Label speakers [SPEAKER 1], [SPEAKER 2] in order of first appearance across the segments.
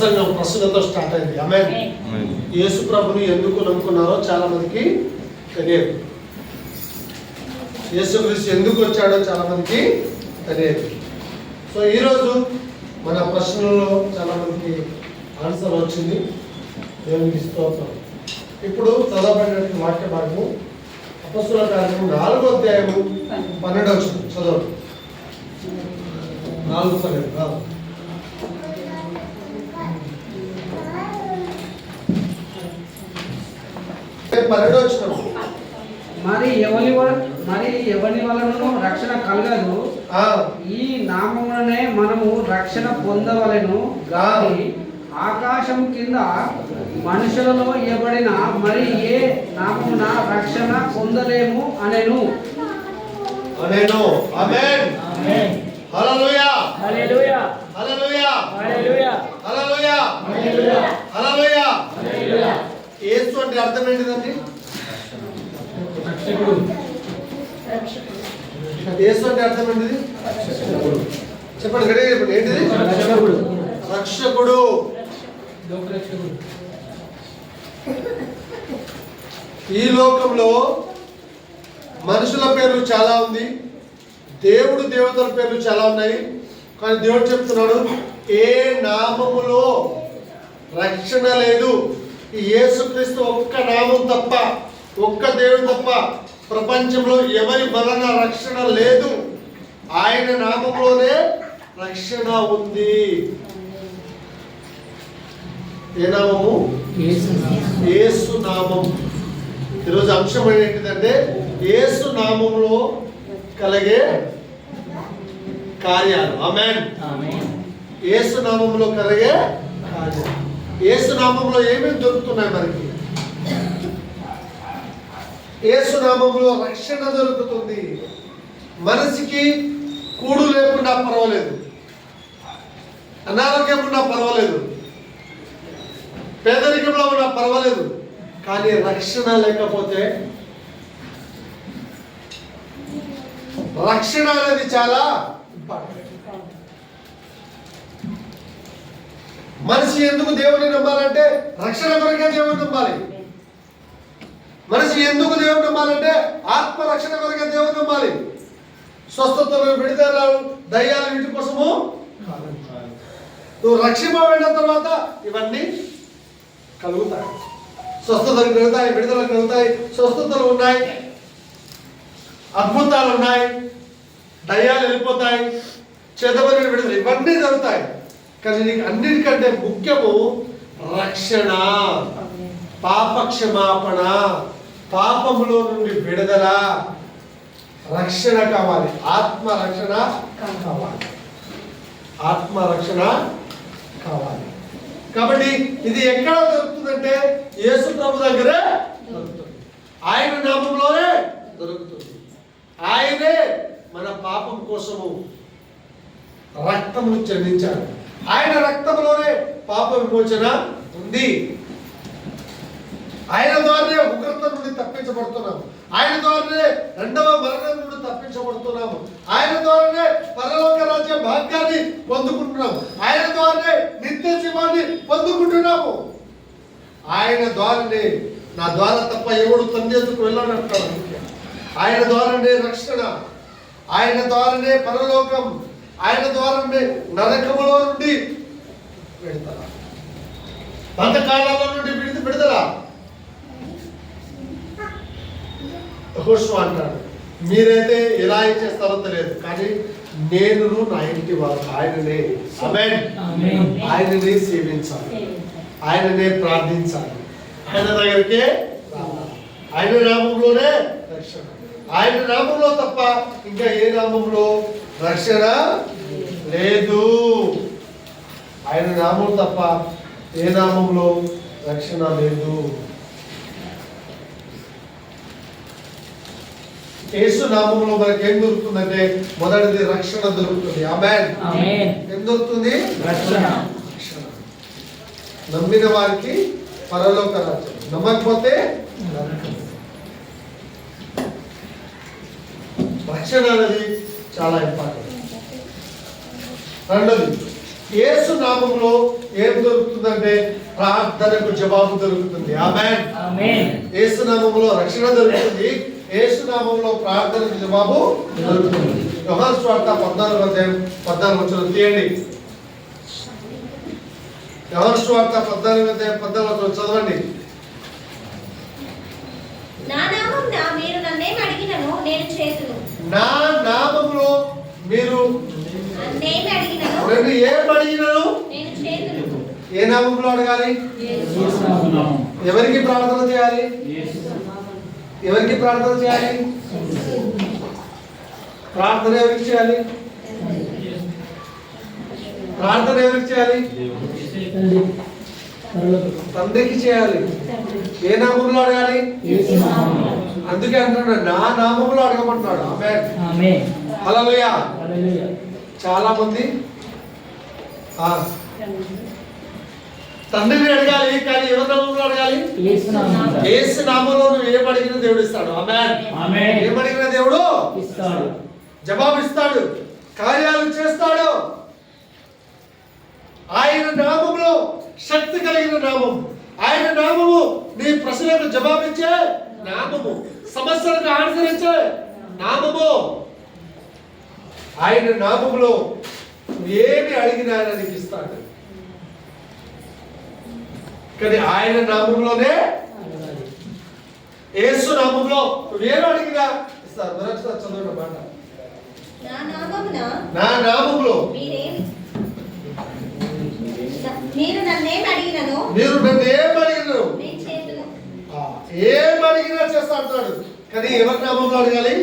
[SPEAKER 1] ప్రసంగం ప్రసంగంతో స్టార్ట్ అయింది. ఆమె యేసు ప్రభుని ఎందుకు నమ్ముకున్నారో చాలా మందికి తెలియదు. యేసుక్రీస్తు ఎందుకు వచ్చాడో చాలా మందికి తెలియదు. సో ఈరోజు మన ప్రశ్నలో చాలా మందికి ఆన్సర్ వచ్చింది. దేవునికి స్తోత్రం. ఇప్పుడు చదవబడినటువంటి వాక్య భాగము అపస్సుల కార్యము నాలుగో అధ్యాయము పన్నెండు వచ్చింది. చదవండి. నాలుగు పన్నెండు. ఆ. పన్నెండు
[SPEAKER 2] మరి ఎవరి వల- మరి ఎవరి వలనను రక్షణ కలగదు.
[SPEAKER 1] ఆ,
[SPEAKER 2] ఈ నామములనే మనము రక్షణ పొందవలెను. గాని ఆకాశం కింద మనుషులలో ఇవ్వబడిన మరి ఏ నామమున రక్షణ పొందలేము అనెను.
[SPEAKER 1] అనేను. ఆమేన్. హల్లెలూయా
[SPEAKER 3] హల్లెలూయా.
[SPEAKER 1] హల్లెలూయా.
[SPEAKER 3] హల్లెలూయా.
[SPEAKER 1] హల్లెలూయా హల్లెలూయా యేసు అంటే అర్థం ఏంటిదండి యేసు అంటే అర్థం ఏంటిది చెప్పండి గట్టిగా చెప్పండి ఏంటిది? రక్షకుడు. ఈ లోకంలో మనుషుల పేర్లు చాలా ఉంది. దేవుడు దేవతల పేర్లు చాలా ఉన్నాయి. కానీ దేవుడు చెప్తున్నాడు ఏ నామములో రక్షణ లేదు. ఈ యేసుక్రీస్తు ఒక్క నామం తప్ప ఒక్క దేవుడు తప్ప ప్రపంచంలో ఎవరి వలన రక్షణ లేదు? ఆయన నామంలోనే రక్షణ ఉంది. ఏ నామము? యేసు నామం. ఈరోజు అంశం ఏంటిదంటే యేసు నామంలో కలిగే కార్యాలు. ఆమెన్. యేసు నామంలో కలిగే కార్యాలు. యేసు నామంలో ఏమేమి దొరుకుతున్నాయి మనకి? ఏసునామంలో రక్షణ దొరుకుతుంది. మనసుకి కూడు లేకుండా పర్వాలేదు. అనారోగ్యం ఉన్నా పర్వాలేదు. పేదరికంలో ఉన్నా పర్వాలేదు. కానీ రక్షణ లేకపోతే రక్షణ అనేది చాలా ఇంపార్టెంట్. మనిషి ఎందుకు దేవుని నమ్మాలంటే రక్షణ కొరకే దేవుని నమ్మాలి. మనిషి ఎందుకు దేవుని నమ్మాలంటే ఆత్మ రక్షణ కొరకే దేవుని నమ్మాలి. స్వస్థతలు విడుదల దయ్యాల వీటి కోసము కాదు. నువ్వు రక్షింపబడిన తర్వాత ఇవన్నీ కలుగుతాయి. స్వస్థతలు కలుగుతాయి విడుదల కలుగుతాయి స్వస్థతలు ఉన్నాయి అద్భుతాలు ఉన్నాయి దయ్యాలు వెళ్ళిపోతాయి చేతబడి విడుదల ఇవన్నీ జరుగుతాయి. కానీ నీకు అన్నిటికంటే ముఖ్యము రక్షణ పాప క్షమాపణ పాపములో నుండి విడుదల రక్షణ కావాలి. ఆత్మ రక్షణ కావాలి. ఆత్మ రక్షణ కావాలి. కాబట్టి ఇది ఎక్కడ దొరుకుతుందంటే యేసు ప్రభు దగ్గరే దొరుకుతుంది. ఆయన నామంలోనే దొరుకుతుంది. ఆయనే మన పాపం కోసము రక్తము చెల్లించాడు. ఆయన రక్తంలోనే పాప విమోచన ఉంది. ఆయన ద్వారానే ఉగ్రత నుండి తప్పించబడుతున్నాము. ఆయన ద్వారానే రెండవ మరణం నుండి తప్పించబడుతున్నాము. ఆయన ద్వారానే పరలోక రాజ్య భాగ్యాన్ని పొందుకుంటున్నాము. ఆయన ద్వారానే నిత్య శివాన్ని పొందుకుంటున్నాము. ఆయన ద్వారానే నా ద్వారా తప్ప ఎవడు తండ్రికి వెళ్ళనంటాడు అందుకే. ఆయన ద్వారానే రక్షణ. ఆయన ద్వారానే పరలోకం ఆయన ద్వారానే నరకములో నుండి బంధకాలలో నుండి విడుదల విడుదల హోషు అంటాడు మీరైతే ఎలా చేస్తారో తెలియదు కానీ నేను నా ఇంటి వారు ఆయననే. ఆయననే సేవించాలి. ఆయననే ప్రార్థించాలి. ఆయన దగ్గరికే ఆయన నామంలోనే రక్షణ. ఆయన నామంలో తప్ప ఇంకా ఏ నామంలో రక్షణ లేదు. ఆయన నామం తప్ప ఏ నామంలో రక్షణ లేదు. యేసు నామంలో మనకి ఏం దొరుకుతుందంటే మొదటిది రక్షణ దొరుకుతుంది. ఆమెన్.
[SPEAKER 3] ఆమేన్.
[SPEAKER 1] ఏం దొరుకుతుంది?
[SPEAKER 3] రక్షణ.
[SPEAKER 1] రక్షణ. నమ్మిన వారికి పరలోక రాజ్యం. నమ్మకపోతే నరకం. రక్షణ అనేది చాలా ఇంపార్టెంట్. రెండోది యేసు నామంలో ఏం దొరుకుతుంది దొరుకుతుందంటే ప్రార్థనకు జవాబు దొరుకుతుంది. ఆమె
[SPEAKER 3] ఆమేన్.
[SPEAKER 1] ఏసునామంలో రక్షణ దొరుకుతుంది. ఏసునామంలో ప్రార్థనకు జవాబు దొరుకుతుంది. యోహాను స్వార్థ పద్నాలుగు అధ్యాయం పద్నాలుగు వచ్చిన తీయండి. యోహాను స్వార్థ పద్నాలుగు అధ్యాయం పద్నాలుగు వచనం చదవండి.
[SPEAKER 4] నా నామమున మీరు నన్నేం అడిగినను నేను చేతును.
[SPEAKER 1] నా నామములో మీరు
[SPEAKER 4] నేను చేతును
[SPEAKER 1] ఏ నామంలో అడగాలి? ఎవరికి ప్రార్థన చేయాలి? ఎవరికి ప్రార్థన చేయాలి? ప్రార్థన ఎవరికి చేయాలి? ప్రార్థన ఎవరికి చేయాలి? తండ్రికి చేయాలి. ఏ నామంలో అడగాలి? అందుకే అంటున్నాడు నా నామంలో అడగమంటున్నాడు. ఆమె చాలా మంది తండ్రిని అడగాలి కానీ ఎవరి నామంలో అడగాలి? ఏసు నామంలో నువ్వు ఏం అడిగినా దేవుడు ఇస్తాడు. ఆమె ఏం అడిగినా దేవుడు
[SPEAKER 3] ఇస్తాడు.
[SPEAKER 1] జవాబు ఇస్తాడు కార్యాలు చేస్తాడు. ఆయన నామములో శక్తి కలిగిన నామం. ఆయన నామము నీ ప్రశ్నలకు జవాబిచ్చే నామము. సమస్యలకు ఆన్సర్ నామము. ఆయన నామములో ఏమి అడిగినా ఆయన నీకు ఇస్తాడు కానీ ఆయన నామంలోనే యేసు నామంలో నువ్వేం అడిగినా ఇస్తారు మరొకసారి చదవండి మాట.
[SPEAKER 4] నా
[SPEAKER 1] నామములో
[SPEAKER 4] మీరేమి మీరు నన్నేం అడిగినను
[SPEAKER 1] మీరు నన్ను ఏం అడిగినారు
[SPEAKER 4] నేను చేతును.
[SPEAKER 1] ఆ, ఏం అడిగినా చేస్తా అంటాడు. కానీ ఎవరి నామంలో అడగాలి?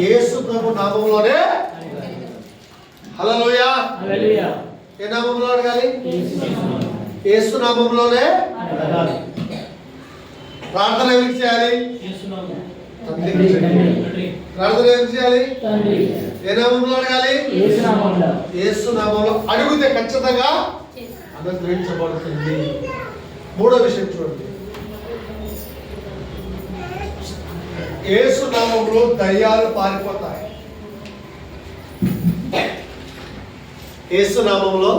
[SPEAKER 1] యేసు ప్రభు నామంలోనే హల్లెలూయా.
[SPEAKER 3] హల్లెలూయా.
[SPEAKER 1] ఏ నామంలో అడగాలి? యేసు నామంలోనే
[SPEAKER 3] అడగాలి.
[SPEAKER 1] ప్రార్థన ఎవరికి చేయాలి? ప్రార్థన ఎవరికి చేయాలి?
[SPEAKER 3] తండ్రి.
[SPEAKER 1] ఏ నామంలో అడగాలి? యేసు నామంలో అడిగితే ఖచ్చితంగా
[SPEAKER 4] చేతును.
[SPEAKER 1] అనుగ్రహించబడుతుంది మూడో విషయం చూడండి. యేసు నామంలో దయ్యాలు పారిపోతాయి. యేసు నామంలో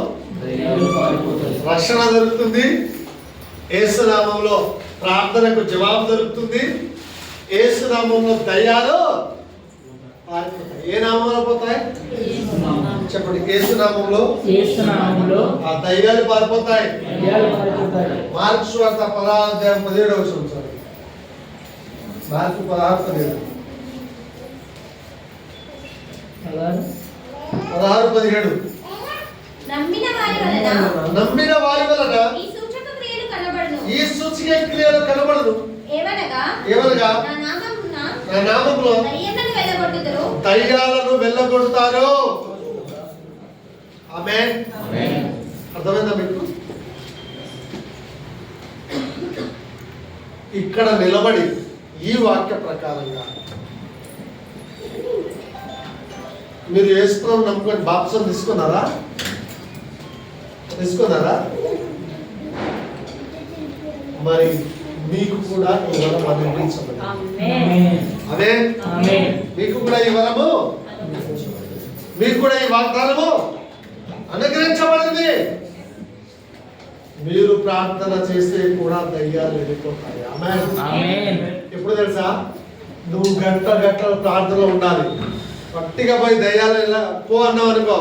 [SPEAKER 1] రక్షణ దొరుకుతుంది. యేసు నామంలో ప్రార్థనకు జవాబు దొరుకుతుంది. యేసు నామంలో దయ్యాలు పారిపోతాయి. ఏ నామంలో పోతాయి? చెప్పండి యేసు నామంలో? ఆ దయ్యాలు పారిపోతాయి.
[SPEAKER 3] దయ్యాలు పారిపోతాయి.
[SPEAKER 1] మార్కు స్వార్థ పదహారు అధ్యాయం పదిహేడు వచ్చిన సార్. మార్కు పదహారు పదిహేడు.
[SPEAKER 3] పదహారు?
[SPEAKER 1] పదిహేడు.
[SPEAKER 4] నమ్మిన వారి వలన ఈ సూచక క్రియలు
[SPEAKER 1] కనబడదు. ఏమనగా
[SPEAKER 4] నా నామమున
[SPEAKER 1] నా నామంలో
[SPEAKER 4] దయ్యములను వెళ్ళగొట్టుదురు
[SPEAKER 1] దయ్యాలను వెళ్ళగొడతారు. ఆమె అర్థమైందా మీకు? ఇక్కడ నిలబడి ఈ వాక్య ప్రకారంగా మీరు వేసుకున్నాం నమ్ముకొని బాప్సం తీసుకున్నారా? తీసుకున్నారా? మరి మీకు కూడా ఈ వరం అదే? మీకు కూడా ఈ వరము? మీకు కూడా ఈ వాగ్దానము? అనుగ్రహించబడింది. మీరు ప్రార్థన చేస్తే కూడా దయ్యాలు వెళ్ళిపోతాయి. ఎప్పుడు తెలుసా? నువ్వు గంట గంటల ప్రార్థనలో ఉండాలి. పట్టిగా పోయి దయ్యాలు పో అన్నావు అనుకో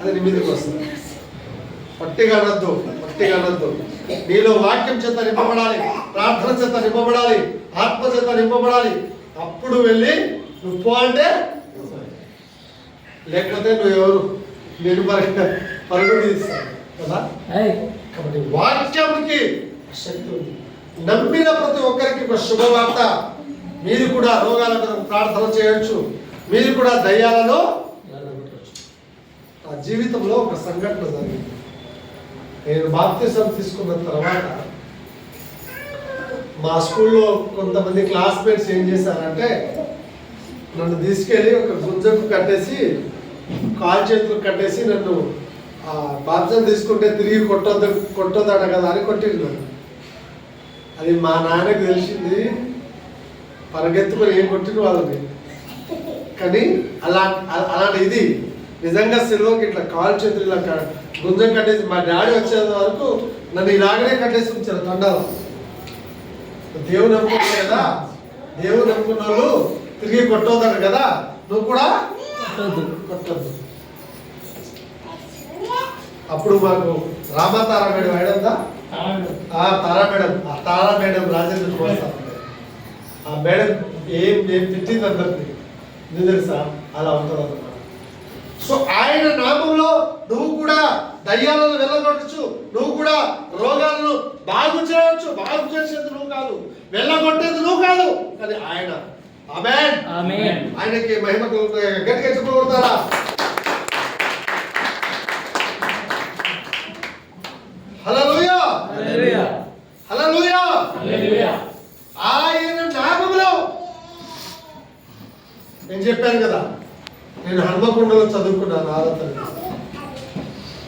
[SPEAKER 1] అది నీ మీదకి వస్తుంది. పట్టిగా అనొద్దు పట్టిగా అనొద్దు. నీలో వాక్యం చేత నింపబడాలి. ప్రార్థన చేత నింపబడాలి ఆత్మ చేత నింపబడాలి. అప్పుడు వెళ్ళి నువ్వు పో అంటే లేకపోతే నువ్వు ఎవరు? నేను పరుగు పరుగు తీస్తాను కదా? కాబట్టి వాక్యానికి శక్తి ఉంది. నమ్మిన ప్రతి ఒక్కరికి ఒక శుభవార్త. మీరు కూడా రోగాల కొరకు ప్రార్థన చేయొచ్చు. మీరు కూడా దయ్యాలను జీవితంలో ఒక సంఘటన జరిగింది. నేను బాప్తిజం తీసుకున్న తర్వాత మా స్కూల్లో కొంతమంది క్లాస్మేట్స్ ఏం చేశారంటే నన్ను తీసుకెళ్ళి ఒక గుంజకు కట్టేసి కాలు చేతులు కట్టేసి నన్ను ఆ బాప్సం తీసుకుంటే తిరిగి కొట్టొద్దు కొట్టొద్దట కదా అని కొట్టిండు. అది మా నాన్నకు తెలిసింది. పరిగెత్తుకొని ఏం కొట్టిన వాళ్ళని. కానీ అలా అలాంటి ఇది నిజంగా సిల్వకి ఇట్లా కాలు చేతులు ఇలా గుంజం కట్టేసి మా డాడీ వచ్చేంత వరకు నన్ను ఇలాగనే కట్టేసి ఉంచారు తండాలు దేవుడు నమ్ముకున్నావు కదా? దేవుడు నమ్ముకున్న వాళ్ళు తిరిగి కొట్టవుతాడు కదా? నువ్వు కూడా కొట్టద్దు. అప్పుడు మాకు రామతారా మేడం వేయడందా ఆ తారా మేడం ఆ తారా మేడం రాజేంద్ర కుమార్ ఆ మేడం ఏం ఏం తిట్టింది అందరినీ నీకు తెలుసా? అలా ఉంటుంది అన్నమాట సో ఆయన నామంలో నువ్వు కూడా దయ్యాలను వెళ్ళగొట్టచ్చు నువ్వు కూడా రోగాలను బాగు చేయవచ్చు బాగు చేసేది నువ్వు కాదు. వెళ్ళగొట్టేది నువ్వు కాదు. కానీ ఆయన. ఆమేన్. ఆయనకి మహిమ. గట్టిగా చెప్పకూడతారా హన్మకొండలో చదువుకున్నాను ఆరో తరగతి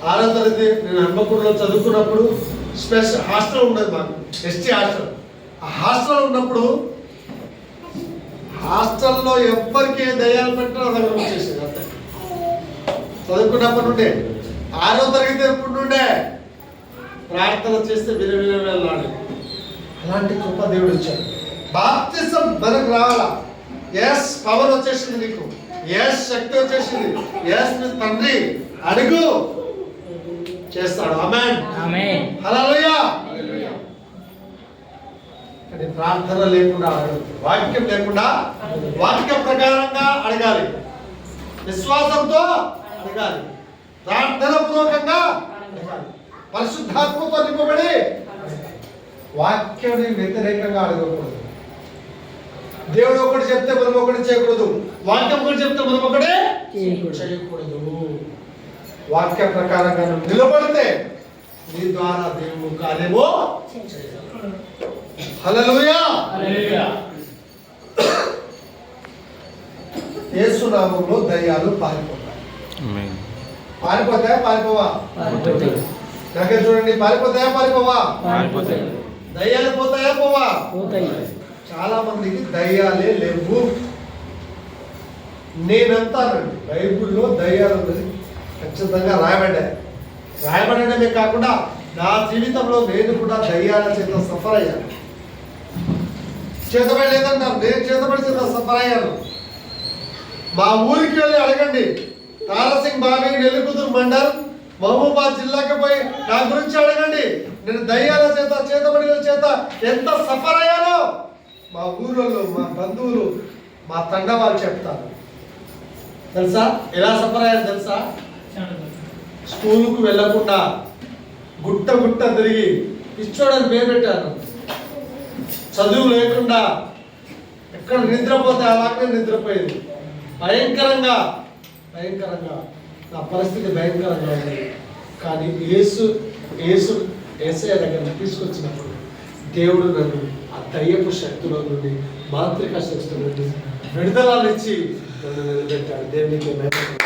[SPEAKER 1] ఆరో తరగతి నేను హన్మకొండలో చదువుకున్నప్పుడు స్పెషల్ హాస్టల్ ఉండేది మాకు. ST hostel. ఆ హాస్టల్ ఉన్నప్పుడు హాస్టల్లో ఎవ్వరికి దయాలు దయ్యాలు పెట్టినా దగ్గర వచ్చేసేది అంతే. చదువుకున్నప్పటి నుండే ఆరో తరగతి ఎప్పుడు నుండే ప్రార్థన చేస్తే విన విన వెళ్ళాలి అలాంటి గొప్ప దేవుడు ఇచ్చాడు. బాప్తిజం మనకు రావాలా? ఎస్ పవర్ వచ్చేసింది నీకు. ఎస్ శక్తి వచ్చేసింది. ఎస్ తండ్రి. అడుగు. చేస్తాడు.
[SPEAKER 3] ఆమేన్
[SPEAKER 1] హల్లెలూయా కానీ ప్రార్థన లేకుండా అడగదు. వాక్యం లేకుండా వాక్య ప్రకారంగా అడగాలి. విశ్వాసంతో అడగాలి. ప్రార్థన పూర్వకంగా అడగాలి. పరిశుద్ధాత్మతో నింపబడి వాక్యాన్ని వ్యతిరేకంగా అడగకూడదు. దేవుడు ఒకటి చెప్తే మనం ఒకటి చేయకూడదు. వాక్యం ఒకటి చెప్తే మనం ఒకటి
[SPEAKER 3] చేయకూడదు.
[SPEAKER 1] వాక్య ప్రకారంగా నిలబడితే నీ ద్వారా దేవుడు కార్యము హల్లెలూయా.
[SPEAKER 3] హల్లెలూయా.
[SPEAKER 1] యేసు నామంలో దయ్యాలు పారిపోతాయి. పారిపోతాయా పారిపోవా?
[SPEAKER 3] పారిపోతాయి.
[SPEAKER 1] నాకే చూడండి పారిపోతాయా పారిపోవా?
[SPEAKER 3] పారిపోతాయి.
[SPEAKER 1] దయ్యాలు పోతాయా పోవా?
[SPEAKER 3] పోతాయి.
[SPEAKER 1] చాలా మందికి దయ్యాలే లేవు. నేనంతానండి. బైబుల్లో దయ్యాలు ఉన్నది ఖచ్చితంగా రాయబడ్డాయి. రాయబడడమే కాకుండా నా జీవితంలో నేను కూడా దయ్యాల చేత సఫర్ అయ్యాను చేతబడి నేను చేతబడి చేత సఫర్ అయ్యాను మా ఊరికి వెళ్ళి అడగండి. తారసింగ్ బావి నెల్లికుదురు మండల్ మహబూబాద్ జిల్లాకి పోయి నా గురించి అడగండి. నేను దయ్యాల చేత చేతబడిల చేత ఎంత సఫర్ అయ్యానో మా ఊళ్ళో మా బంధువులు మా తండ వాళ్ళు చెప్తారు. తెలుసా? ఎలా సఫర్ తెలుసా? స్కూలుకు వెళ్ళకుండా గుట్ట గుట్ట తిరిగి పిచ్చోడని పేరు పెట్టారు. చదువు లేకుండా ఎక్కడ నిద్రపోతే అలాగే నిద్రపోయేది. భయంకరంగా భయంకరంగా నా పరిస్థితి భయంకరంగా ఉంది. కానీ యేసు యేసు ఏసయ దగ్గర తీసుకొచ్చినప్పుడు దేవుడు నన్ను దయ్యపు శక్తుల నుండి మాంత్రిక శక్తుల నుండి విడుదలనిచ్చి నన్ను నిలబెట్టాడు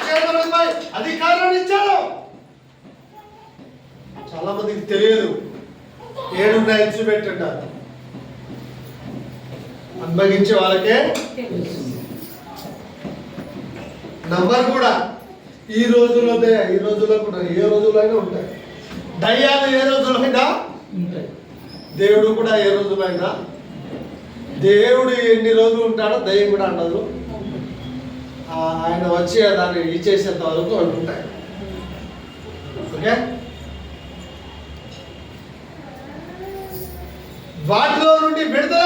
[SPEAKER 1] దేవునికి అధికారాన్ని ఇచ్చాడు చాలా మందికి తెలియదు. ఏడు ఇచ్చి పెట్టంటారు అనుభవించే వాళ్ళకే నంబర్ కూడా. ఈ రోజుల్లో ఈ రోజుల్లో కూడా ఏ రోజుల్లో అయినా ఉంటాయి దయ్యాలు ఏ రోజులైనా దేవుడు కూడా ఏ రోజులైనా దేవుడు ఎన్ని రోజులు ఉంటాడో దయ్యం కూడా ఉండదు ఆయన వచ్చి దాన్ని ఇచ్చేసేంత వరకు అంటుంటాయి ఓకే? వాటిలో నుండి విడుదల.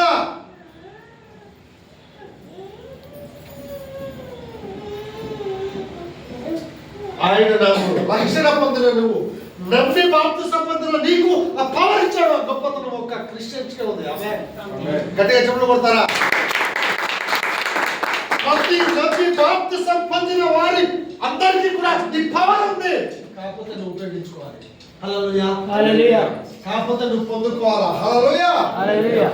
[SPEAKER 1] ఆయన నాకు రక్షణ పొందిన నువ్వు. నమ్మి బాప్తి సంబంధంలో నీకు ఆ పవర్ ఇచ్చాడు ఆ గొప్పతనం ఒక క్రిస్టియన్స్ కే ఉంది ఆమె గట్టిగా చెప్పులు కొడతారా? ప్రతి నమ్మి వారి అందరికీ కూడా ఈ పవర్ ఉంది. కాకపోతే నువ్వు ఉపయోగించుకోవాలి. హల్లెలూయా
[SPEAKER 3] హల్లెలూయా
[SPEAKER 1] కాకపోతే నువ్వు పొందుకోవాలా? హల్లెలూయా
[SPEAKER 3] హల్లెలూయా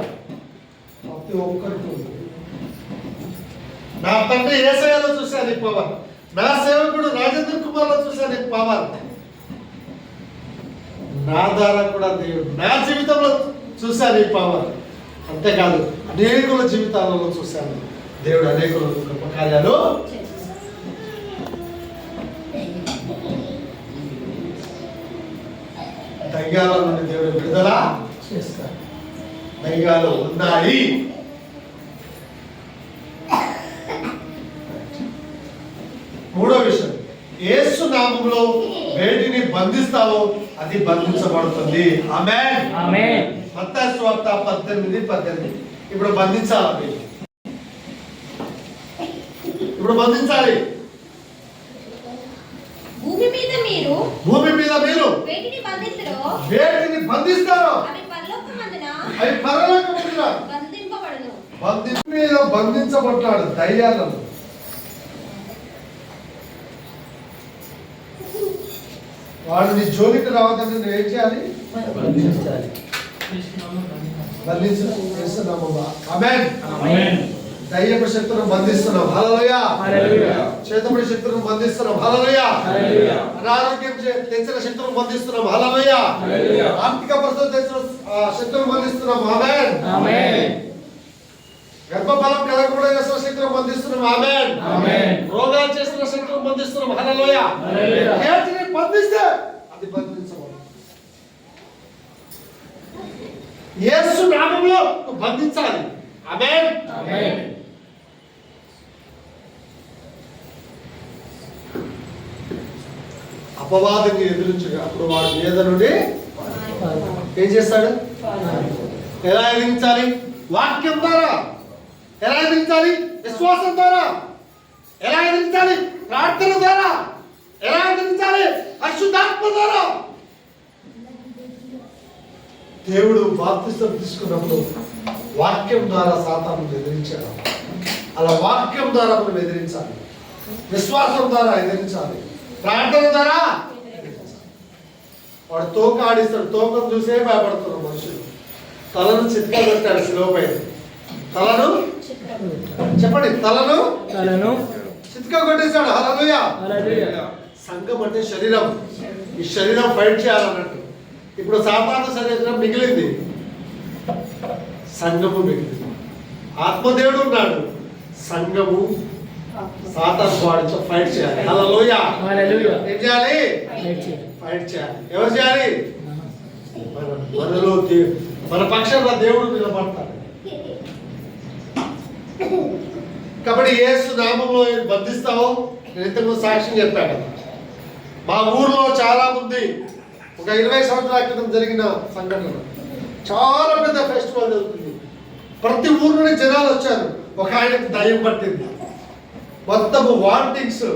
[SPEAKER 1] ప్రతి ఒక్కరికి నా తండ్రి ఏసయ్యలో చూశాను ఈ పవర్ నా సేవకుడు రాజేంద్ర కుమార్లో చూశాను ఈ పవర్ నా ద్వారా కూడా దేవుడు నా జీవితంలో చూశాను ఈ పవర్ అంతేకాదు అనేకుల జీవితాలలో చూశాను. దేవుడు అనేకుల గొప్ప కార్యాలు దయ్యాల నుండి దేవుడు విడుదల
[SPEAKER 3] చేస్తాడు.
[SPEAKER 1] దయ్యాలు ఉన్నాయి. మూడో విషయం. ఏసు నామంలో వేటిని బంధిస్తావో అది బంధించబడుతుంది. ఆమె
[SPEAKER 3] ఆమేన్.
[SPEAKER 1] మత్తాయి సువార్త పద్దెనిమిది పద్దెనిమిది. ఇప్పుడు బంధించాలి. ఇప్పుడు బంధించాలి.
[SPEAKER 4] భూమి మీద మీరు
[SPEAKER 1] భూమి మీద మీరు
[SPEAKER 4] వేటిని బంధించరో
[SPEAKER 1] వేటిని బంధిస్తారో
[SPEAKER 4] అవి పరలోకమందున
[SPEAKER 1] అవి పరలోకమున
[SPEAKER 4] బంధింపబడును.
[SPEAKER 1] బంధి మీద బంధించబడ్డాడు దయ్యాలను. వాడు నీ జోలికి రావద్దని నువ్వు ఏం చేయాలి దయ్యపు శక్తులను బంధిస్తున్నాం హల్లెలూయా
[SPEAKER 3] హల్లెలూయా
[SPEAKER 1] చేతపడి శక్తులను బంధిస్తున్నాం హల్లెలూయా
[SPEAKER 3] హల్లెలూయా
[SPEAKER 1] అనారోగ్యం తెచ్చిన శక్తులను బంధిస్తున్నాం హల్లెలూయా
[SPEAKER 3] హల్లెలూయా
[SPEAKER 1] ఆర్థిక పరిస్థితులు తెచ్చిన శక్తులను బంధిస్తున్నాం ఆమేన్
[SPEAKER 3] ఆమేన్
[SPEAKER 1] గర్భఫలం కలగకుండా చేసిన శక్తులను బంధిస్తున్నాం ఆమేన్.
[SPEAKER 3] ఆమేన్.
[SPEAKER 1] రోగాలు చేసిన శక్తులను బంధిస్తున్నాం హల్లెలూయా.
[SPEAKER 3] హల్లెలూయా.
[SPEAKER 1] ఏటిని బంధిస్తే అది బంధించబడు యేసు నామములో నువ్వు బంధించాలి. ఆమేన్.
[SPEAKER 3] ఆమేన్.
[SPEAKER 1] అపవాదిని ఎదురించగా అప్పుడు వాడు మీద నుండి ఏం చేస్తాడు? ఎలా ఎదిరించాలి? వాక్యం ద్వారా. ఎలా ఎదిరించాలి? విశ్వాసం ద్వారా. ఎలా ఎదిరించాలి? ప్రార్థన ద్వారా. ఎలా ఎదిరించాలి? పరిశుద్ధాత్మ ద్వారా. దేవుడు బాప్తిష్టం తీసుకున్నప్పుడు వాక్యం ద్వారా సాతాను ఎదిరించాడు అలా వాక్యం ద్వారా మనం ఎదిరించాలి. విశ్వాసం ద్వారా ఎదిరించాలి. ప్రార్థన ద్వారా వాడు తోక ఆడిస్తాడు. తోకను చూసే భయపడుతున్నారు మనుషులు. తలను చిత్కా పెట్టాడు తలను? చెప్పండి తలను?
[SPEAKER 3] తలను.
[SPEAKER 1] చిత్కా కొట్టేశాడు హల్లెలూయా. సంఘం అంటే శరీరం. ఈ శరీరం ఫైట్ చేయాలన్నట్టు. ఇప్పుడు సాధారణ శరీరం మిగిలింది. సంఘము మిగిలింది. ఆత్మదేవుడు ఉన్నాడు. సంఘము సాతాన్ వాడితో ఫైట్ చేయాలి. హల్లెలూయా. ఏం చేయాలి? ఫైట్ చేయాలి. ఎవరు చేయాలి. మన మనలో దే- మన పక్షంలో దేవుడు నిలబడతాడు. కాబట్టి ఏసు నామంలో బంధిస్తావో నేను ఇంతకుముందు సాక్ష్యం చెప్పాను. మా ఊర్లో చాలా మంది ఒక ఇరవై సంవత్సరాల క్రితం జరిగిన సంఘటన. చాలా పెద్ద ఫెస్టివల్ జరుగుతుంది. ప్రతి ఊరు నుండి జనాలు వచ్చారు. ఒక ఆయనకు దయ్యం పట్టింది. మొత్తము వాంటింగ్స్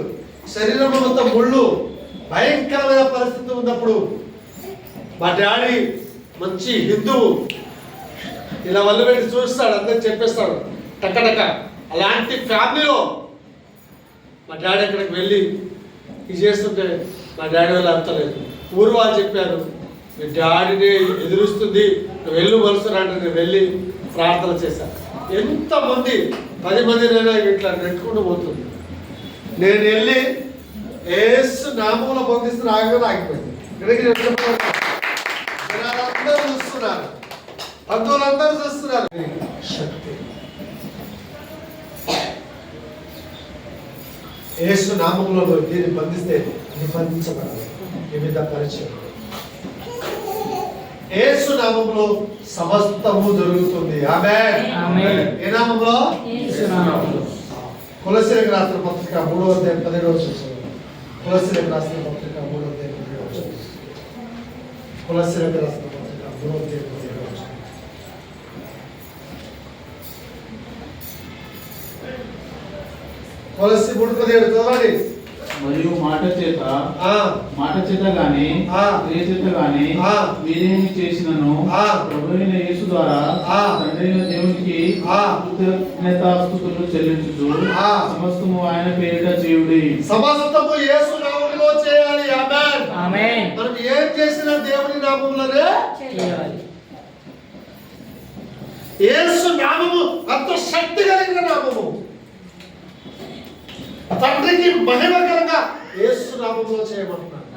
[SPEAKER 1] శరీరంలో మొత్తం ముళ్ళు భయంకరమైన పరిస్థితి ఉన్నప్పుడు మా డాడీ మంచి హిందువు. ఇలా వల్ల పెట్టి చూస్తాడు అందరు చెప్పేస్తాడు. టక్కటక్క అలాంటి ఫ్యామిలీలో మా డాడీ అక్కడికి వెళ్ళి ఇది చేస్తుంటే మా డాడీ వాళ్ళు అంతలేదు ఊరు వాళ్ళు చెప్పారు మీ డాడీని ఎదురుస్తుంది నువ్వు వెళ్ళు మనసు నేను వెళ్ళి ప్రార్థన చేశాను ఎంతమంది పది మంది నేను ఇట్లా నెట్టుకుంటూ పోతుంది. నేను వెళ్ళి ఏసు నామంలో పంపిస్తున్న ఆగగా ఆగిపోయింది. ఇక్కడికి జనాలందరూ చూస్తున్నారు. బంధువులందరూ చూస్తున్నారు. శక్తి. ఏసు నామంలో దీన్ని బంధిస్తే అది బంధించబడాలి వివిధ పరిచయం ఏసు నామంలో సమస్తము జరుగుతుంది ఆమె. ఏ నామంలో
[SPEAKER 3] యేసు.
[SPEAKER 1] కులశీలకు రాసిన పత్రిక మూడవ అధ్యాయం పదిహేడవ కులశీలకు రాసిన పత్రిక మూడవ అధ్యాయం పదిహేడవ. కులశీలకు రాసిన పత్రిక మూడవ అధ్యాయం మూడు పదిహేడు చదవండి
[SPEAKER 5] మరియు మాట చేత
[SPEAKER 1] ఆ,
[SPEAKER 5] మాట చేత గాని
[SPEAKER 1] ఆ.
[SPEAKER 5] క్రియ చేత గాని
[SPEAKER 1] ఆ.
[SPEAKER 5] మీరేమి చేసినను
[SPEAKER 1] ఆ.
[SPEAKER 5] ప్రభువైన యేసు ద్వారా
[SPEAKER 1] ఆ.
[SPEAKER 5] తండ్రి అయిన దేవునికి
[SPEAKER 1] ఆ.
[SPEAKER 5] కృతజ్ఞతాస్తుతులు చెల్లించుచు
[SPEAKER 1] ఆ.
[SPEAKER 5] సమస్తము ఆయన పేరిట చేయుడి
[SPEAKER 1] సమస్తము యేసు నామంలో చేయాలి ఆమేన్
[SPEAKER 3] ఆమేన్
[SPEAKER 1] మనం ఏం చేసినా దేవుని నామంలోనే
[SPEAKER 3] చేయాలి
[SPEAKER 1] యేసు నామము అంత శక్తి కలిగిన నామము తండ్రికి మహిమకరంగా యేసు నామంలో చేయబడుతున్నాడు.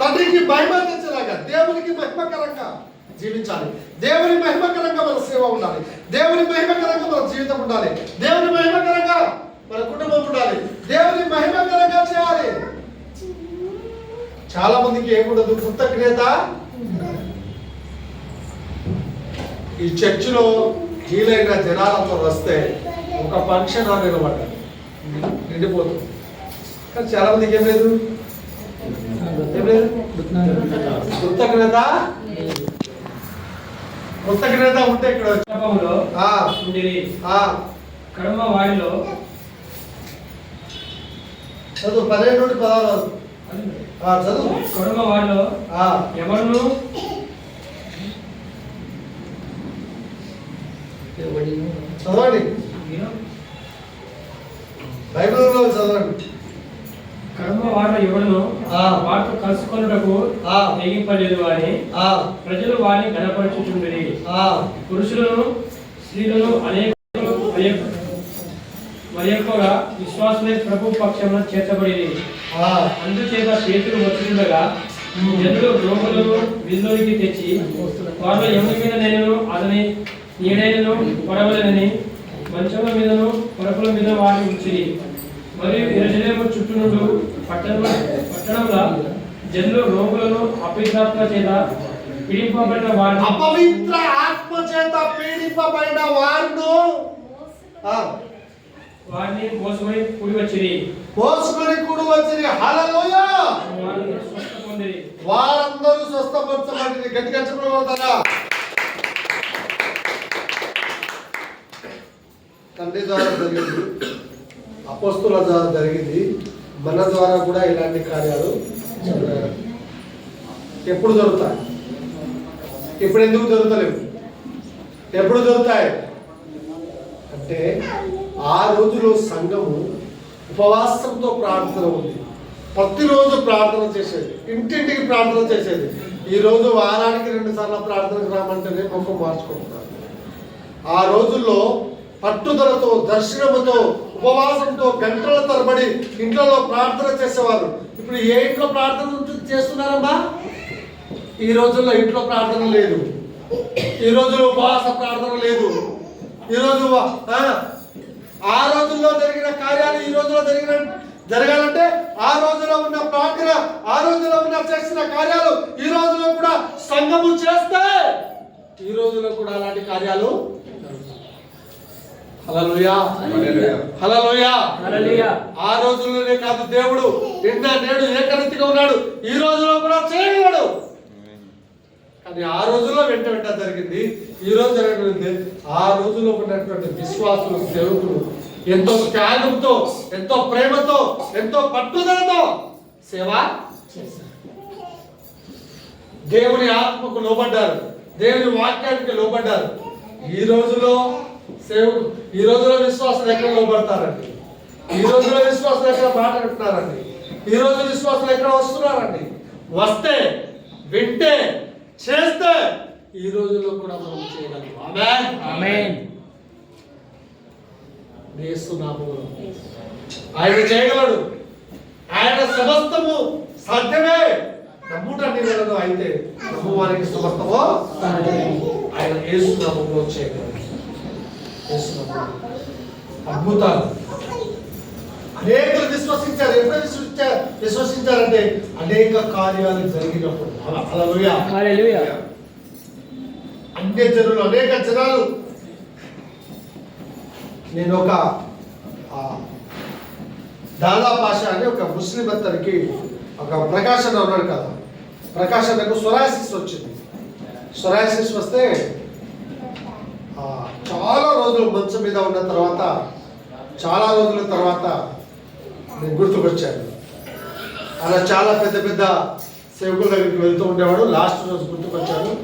[SPEAKER 1] తండ్రికి మహిమ తెచ్చేలాగా దేవునికి మహిమకరంగా జీవించాలి. దేవుని మహిమకరంగా మన సేవ ఉండాలి. దేవుని మహిమకరంగా మన జీవితం ఉండాలి. దేవుని మహిమకరంగా మన కుటుంబం ఉండాలి. దేవుని మహిమకరంగా చేయాలి. చాలా మందికి ఏముండదు? కృతజ్ఞత. ఈ చర్చిలో వీలైన జనాలతో వస్తే ఒక ఫంక్షన్ నిలబడ్డారు. నిండిపోతుంది కానీ చాలా మందికి ఏం లేదు? ఏం లేదు? కృతజ్ఞత కృతజ్ఞత ఉంటే ఇక్కడ
[SPEAKER 3] ఉండిరి
[SPEAKER 1] ఆ,
[SPEAKER 3] కడమ వారిలో
[SPEAKER 1] చదువు పన్నెండు నుండి పదహారు చదువు.
[SPEAKER 3] కడమ వారిలో
[SPEAKER 1] ఆ,
[SPEAKER 3] ఎవరును?
[SPEAKER 1] చదవండి. బైబిల్లో చదవండి.
[SPEAKER 3] కడమ వారిలో ఎవరును
[SPEAKER 1] ఆ.
[SPEAKER 3] వారితో కలుసుకొనుటకు
[SPEAKER 1] ఆ.
[SPEAKER 3] తెగింపలేదు వారి.
[SPEAKER 1] ఆ,
[SPEAKER 3] ప్రజలు వారిని గణపరచుచుండిరి.
[SPEAKER 1] ఆ,
[SPEAKER 3] పురుషులను స్త్రీలను అనేక మరి ఎక్కువగా విశ్వాసులే ప్రభు పక్షమున చేర్చబడి
[SPEAKER 1] ఆ,
[SPEAKER 3] అందుచేత పేతులు వచ్చుండగా జనులు రోగులను విల్లోనికి తెచ్చి వారిలో ఎవరి మీద నేను అతని నీడైనను పడవలనని మంచముల మీదను పరపుల మీద వారిని ఉంచిరి. మరియు ఎరుసలేము చుట్టూ నుండి పట్టణ పట్టణంలో జనులు రోగులను అపిత్రాత్మ చేత పీడింపబడిన వారిని
[SPEAKER 1] అపవిత్ర ఆత్మ చేత పీడింపబడిన వారును ఆ,
[SPEAKER 3] వారిని మోసమై కూడి వచ్చిరి.
[SPEAKER 1] మోసుకొని కూడి
[SPEAKER 3] స్వస్థ పొందిరి
[SPEAKER 1] వారందరూ స్వస్థపరచబడింది గట్టిగా చెప్పగలుగుతారా? తండ్రి ద్వారా జరిగింది అపోస్తుల ద్వారా జరిగింది. మన ద్వారా కూడా ఇలాంటి కార్యాలు ఎప్పుడు దొరుకుతాయి ఇప్పుడు ఎందుకు దొరకలేవు ఎప్పుడు దొరుకుతాయి అంటే ఆ రోజులో సంఘము ఉపవాసంతో ప్రార్థన ఉంది. ప్రతిరోజు ప్రార్థన చేసేది. ఇంటింటికి ప్రార్థన చేసేది. ఈ రోజు వారానికి రెండు సార్లు ప్రార్థనకు రామంటేనే ముఖం మార్చుకుంటున్నారు. ఆ రోజుల్లో పట్టుదలతో దర్శనముతో ఉపవాసంతో గంటల తరబడి ఇంట్లో ప్రార్థన చేసేవారు. ఇప్పుడు ఏ ఇంట్లో ప్రార్థన చేస్తున్నారమ్మా ఈ రోజుల్లో ఇంట్లో ప్రార్థన లేదు. ఈ రోజుల్లో ఉపవాస ప్రార్థన లేదు. ఈ రోజు ఆ, రోజుల్లో జరిగిన కార్యాలు ఈ రోజులో జరిగిన జరగాలంటే ఆ రోజులో ఉన్న ప్రార్థన ఆ రోజులో ఉన్న చేసిన కార్యాలు ఈ రోజులో కూడా సంఘము చేస్తే ఈ రోజులో కూడా అలాంటి కార్యాలు
[SPEAKER 3] జరుగుతాయి.
[SPEAKER 1] ఆ రోజుల్లోనే కాదు దేవుడు నిన్న నేడు ఏకరీతిగా ఉన్నాడు. ఈ రోజులో కూడా చేయగలడు. కానీ ఆ రోజుల్లో వెంట వెంట జరిగింది. ఈ రోజు జరిగినది ఆ రోజుల్లో ఉన్నటువంటి విశ్వాసులు సేవకులు ఎంతో త్యాగంతో ఎంతో ప్రేమతో ఎంతో పట్టుదలతో సేవ దేవుని ఆత్మకు లోబడ్డారు. దేవుని వాక్యానికి లోబడ్డారు. ఈ రోజులో సేవకు ఈ రోజులో విశ్వాసం ఎక్కడ లోబడతారండి. ఈ రోజులో విశ్వాసం ఎక్కడ మాట వింటున్నారండి. ఈ రోజు విశ్వాసం ఎక్కడ వస్తున్నారండి. వస్తే వింటే చేస్తే ఈ రోజుల్లో కూడా మనం చేయగలం ఆయన చేయగలడు. ఆయన సమస్తము సాధ్యమే. నమ్ముట నిలదు అయితే నమ్మువానికి సమస్తమో ఆయన యేసు నామములో చేయగలడు. నామములో. అద్భుతాలు. అనేకులు విశ్వసించారు ఎప్పుడు విశ్వసించారు విశ్వసించారంటే అనేక కార్యాలు జరిగినప్పుడు. అన్య జనులు అనేక జనాలు. నేను ఒక దాదా పాష అని ఒక ముస్లిం అతనికి ఒక ప్రకాశన ఉన్నాడు కదా. ప్రకాశనకు సొరాసిస్ వచ్చింది. సొరాసిస్ వస్తే చాలా రోజులు మంచం మీద ఉన్న తర్వాత చాలా రోజుల తర్వాత నేను గుర్తుకొచ్చాను. అలా చాలా పెద్ద పెద్ద సేవకుల దగ్గరికి వెళ్తూ ఉండేవాడు. లాస్ట్ రోజు గుర్తుకొచ్చాను.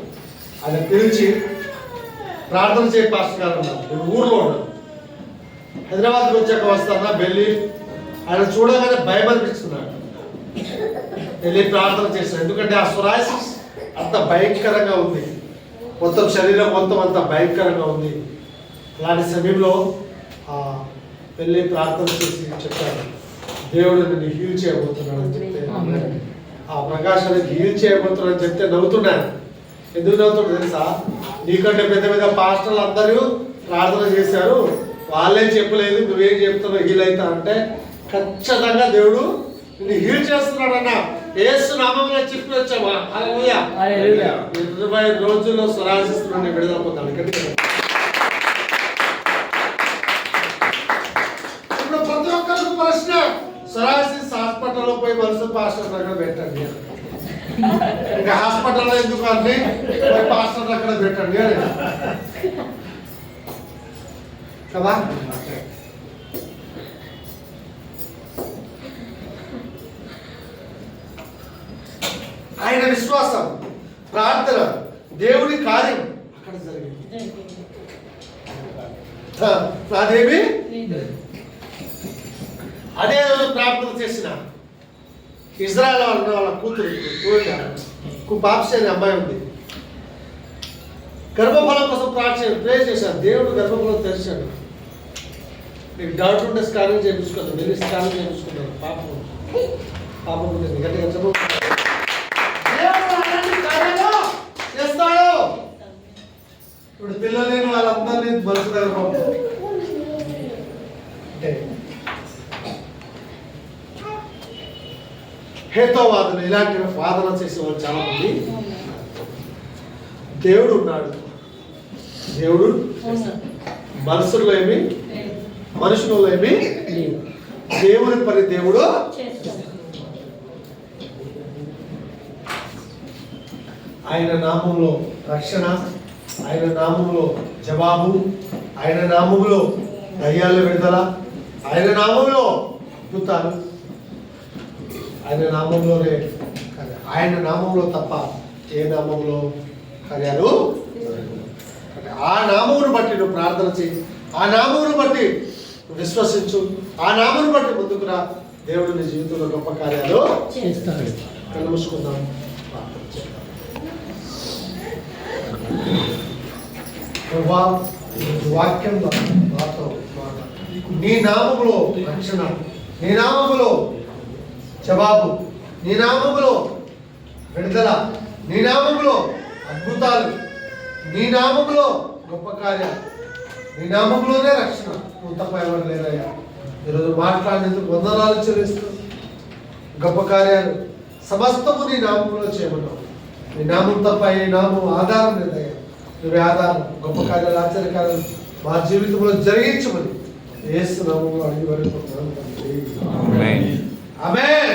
[SPEAKER 1] ఆయన పిలిచి ప్రార్థన చేయ పాస్టర్ గారు ఉన్నారు నేను ఊర్లో ఉన్నాను. హైదరాబాద్కి వచ్చాక వస్తానా వెళ్ళి? ఆయన చూడగానే భయం అనిపిస్తున్నాడు. వెళ్ళి ప్రార్థన చేశాను ఎందుకంటే ఆ సురాసిస్ అంత భయంకరంగా ఉంది. మొత్తం శరీరం మొత్తం అంత భయంకరంగా ఉంది. అలాంటి సమయంలో ఆ, వెళ్ళి ప్రార్థన చేసి చెప్పాను దేవుడు నిన్ను హీల్ చేయబోతున్నాడు అని చెప్తే ఆ ప్రకాశాన్ని హీల్ చేయబోతున్నాడు అని చెప్తే నవ్వుతున్నాను ఎందుకు నవ్వుతున్నాడు తెలుసా? నీకంటే పెద్ద పెద్ద పాస్టర్లు అందరూ ప్రార్థన చేశారు. వాళ్ళే చెప్పలేదు నువ్వేం చెప్తున్నావు హీల్ అవుతా అంటే ఖచ్చితంగా దేవుడు నిన్ను హీల్ చేస్తున్నాడన్న ఏసు నామంలో చెప్పి వచ్చావా. ఇరవై రోజుల్లో స్వరాశిస్తున్నాను విడుదల పొందాను ఇప్పుడు ప్రతి ఒక్కరికి ప్రశ్న సొరాసిస్ హాస్పిటల్లో పోయి మనసు పాస్టర్ దగ్గర పెట్టండి ఇంకా హాస్పిటల్లో ఎందుకు అండి? పోయి పాస్టర్ దగ్గర పెట్టండి కదా ఆయన విశ్వాసం ప్రార్థన దేవుని కార్యం. అక్కడ జరిగింది. నాదేమి? అదే రోజు ప్రార్థన చేసిన ఇజ్రాయల్ వాళ్ళ వాళ్ళ కూతురు బాప్సి అనే అమ్మాయి ఉంది. గర్భఫలం కోసం ప్రార్థన ప్రే చేశాను దేవుడు గర్భఫలం తెరిచాడు. నీకు డౌట్ ఉంటే స్కానింగ్ చేయించుకుందాం వెళ్ళి స్కానింగ్ చేయించుకుందాం పాపం పాపం ఉంటుంది గట్టిగా చెప్పు దేవుడు అలాంటి కార్యాలు చేస్తాడు ఇప్పుడు పిల్లలు లేని వాళ్ళందరినీ మనసు దగ్గర పంపు. ఇలాంటి వాదన చేసేవాళ్ళు చాలా మంది దేవుడు ఉన్నాడు. దేవుడు మనసులో ఏమి? మనుషులలో ఏమి? దేవుని పని దేవుడు ఆయన నామంలో రక్షణ ఆయన నామంలో జవాబు ఆయన నామములో దయ్యాల విడుదల. ఆయన నామంలో అద్భుతాలు ఆయన నామంలోనే కార్యాలు. ఆయన నామంలో తప్ప ఏ నామంలో కార్యాలు ఆ నామమును బట్టి నువ్వు ప్రార్థన చేయి. ఆ నామమును బట్టి నువ్వు విశ్వసించు. ఆ నామను బట్టి ముందుకు రా. దేవుడు నీ జీవితంలో గొప్ప కార్యాలు కలుసుకుందాం ప్రార్థన చేద్దాం. ప్రభా వాక్యం ద్వారా నాతో నీ నామములో రక్షణ నీ నామములో జవాబు నీ నామములో విడుదల నీ నామములో అద్భుతాలు నీ నామములో గొప్ప కార్యాలు నీ నామంలోనే రక్షణ. నువ్వు తప్ప ఎవరు లేదయ్యా. ఈరోజు మాట్లాడినందుకు వందనాలు చెల్లిస్తూ గొప్ప కార్యాలు సమస్తము నీ నామంలో చేయమన్నావు నీ నామం తప్ప ఏ నామం ఆధారం లేదయ్యా. నువ్వే ఆధారం గొప్ప కార్యాలు ఆశ్చర్యకార్యాలు మా జీవితంలో జరిగించమని ఏసు నామంలో అడిగి వరకు. ఆమేన్.